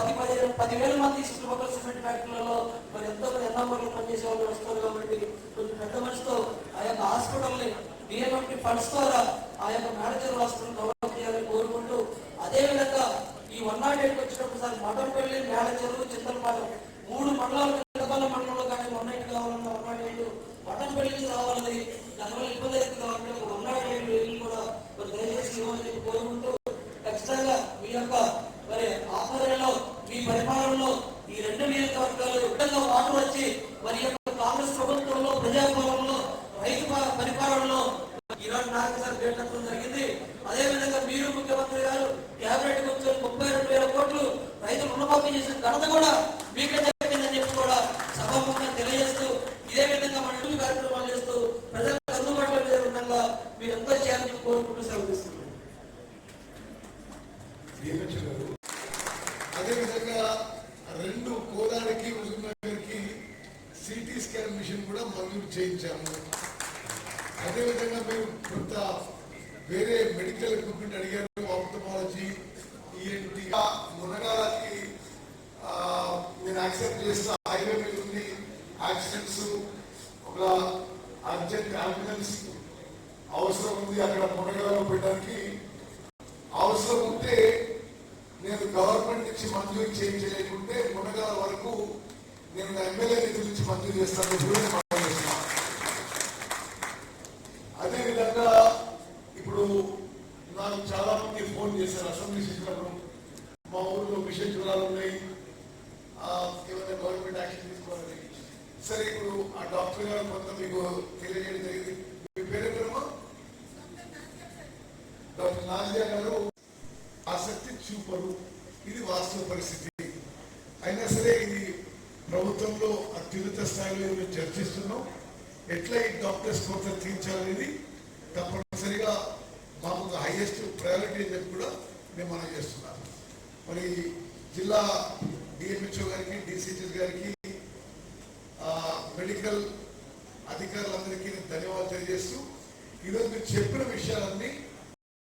పది పదిహేను పదివేల మంది చుట్టుపక్కల సిమెంట్ ఫ్యాక్టరీలలో మరి ఎంతో మంది ఎన్నోమర్లు పనిచేసే వాళ్ళు వస్తారు కాబట్టి కొంచెం పెద్ద మనిషితో ఆ యొక్క హాస్పిటల్ని డిఎంఎంపీ ఫండ్స్ ద్వారా ఆ యొక్క మేనేజర్ హాస్పిటల్ డెవలప్ చేయాలని కోరుకుంటూ అదేవిధంగా ఈ వన్ నాట్ ఎయిట్కి వచ్చినప్పుడు సార్ మటంపల్లి మేనేజర్ చింతలపాలెం మూడు మండలాలు పెద్దపల్లి మండలంలో కానీ వన్ నైట్ కావాలన్నా వన్ నాట్ ఎయిట్ మఠంపల్లికి రావాలని దానివల్ల ఇబ్బంది అవుతుంది కాబట్టి ఒక వన్ నాట్ ఎయిట్ వెళ్ళి కూడా మరి దయచేసి ఇవ్వాలని కోరుకుంటూ ఖచ్చితంగా మీ యొక్క మరి ఆఫర్లో మీ పరిపాలనలో ఈ రెండు నియోజకవర్గాలు విధంగా మార్పు వచ్చి మరి యొక్క కాంగ్రెస్ ప్రభుత్వంలో ప్రజాపాలనలో రైతు పరిపాలనలో ఇరవై నాకు సార్ జరిగింది. అదే విధంగా మీరు ముఖ్యమంత్రి గారు క్యాబినెట్ కూర్చొని ముప్పై రెండు వేల కోట్లు రైతు రుణమాఫీ చేసిన ఘనత కూడా మీకే చెప్పిందని చెప్పి కూడా సభాముఖంగా తెలియజేస్తూ ఇదే విధంగా మన ఇంటి కార్యక్రమాలు చేస్తూ ప్రజలకు అందుబాటులో లేని విధంగా మీరు ఎంతో చేయాలని కోరుకుంటూ సెలవు అదేవిధంగా రెండు కోదాడికి హుజూర్నగర్కి సిటీ స్కాన్ మిషన్ కూడా మంజూరు చేయించాము. అదేవిధంగా మీరు కొంత వేరే మెడికల్ ఎక్విప్మెంట్ అడిగారు ఆప్టమాలజీ ఈఎన్టీ మునగాలకి నేను యాక్సెప్ట్ చేసిన హైవే మీద ఉంది. యాక్సిడెంట్స్ ఒక అర్జెంట్ అంబులెన్స్ అవసరం ఉంది అక్కడ మునగాలలో పెట్టడానికి అవసరం ఉంటే నేను గవర్నమెంట్ నుంచి మంజూరు చేయించలేకుంటే మునగాల వరకు నేను ఎమ్మెల్యే నిధుల నుంచి మంజూరు చేస్తాను అదేవిధంగా ఇప్పుడు నాకు చాలా మంది ఫోన్ చేశారు అసెంబ్లీ చేసినప్పుడు మా ఊర్లో విషయ జ్వరాలు ఉన్నాయి. ఏమైనా గవర్నమెంట్ యాక్షన్ తీసుకోవాలని. సరే ఇప్పుడు ఆ డాక్టర్ గారు కొంత మీకు తెలియజేయడం జరిగింది. మీ పేరేంటమ్మా? డాక్టర్ నాజియా గారు ఆసక్తి చూపరు. ఇది వాస్తవ పరిస్థితి. అయినా సరే ఇది ప్రభుత్వంలో అత్యున్నత స్థాయిలో మేము చర్చిస్తున్నాం? ఎట్లా ఈ డాక్టర్స్ కొరత తీర్చాలనేది తప్పనిసరిగా మాకు ఒక హైయెస్ట్ ప్రయారిటీ అని కూడా మేము మనం చేస్తున్నాం. మరి జిల్లా డిఎంహెచ్ఓ గారికి డిసిహెచ్ఎస్ గారికి మెడికల్ అధికారులందరికీ నేను ధన్యవాదాలు తెలియజేస్తూ ఈరోజు మీరు చెప్పిన విషయాలన్నీ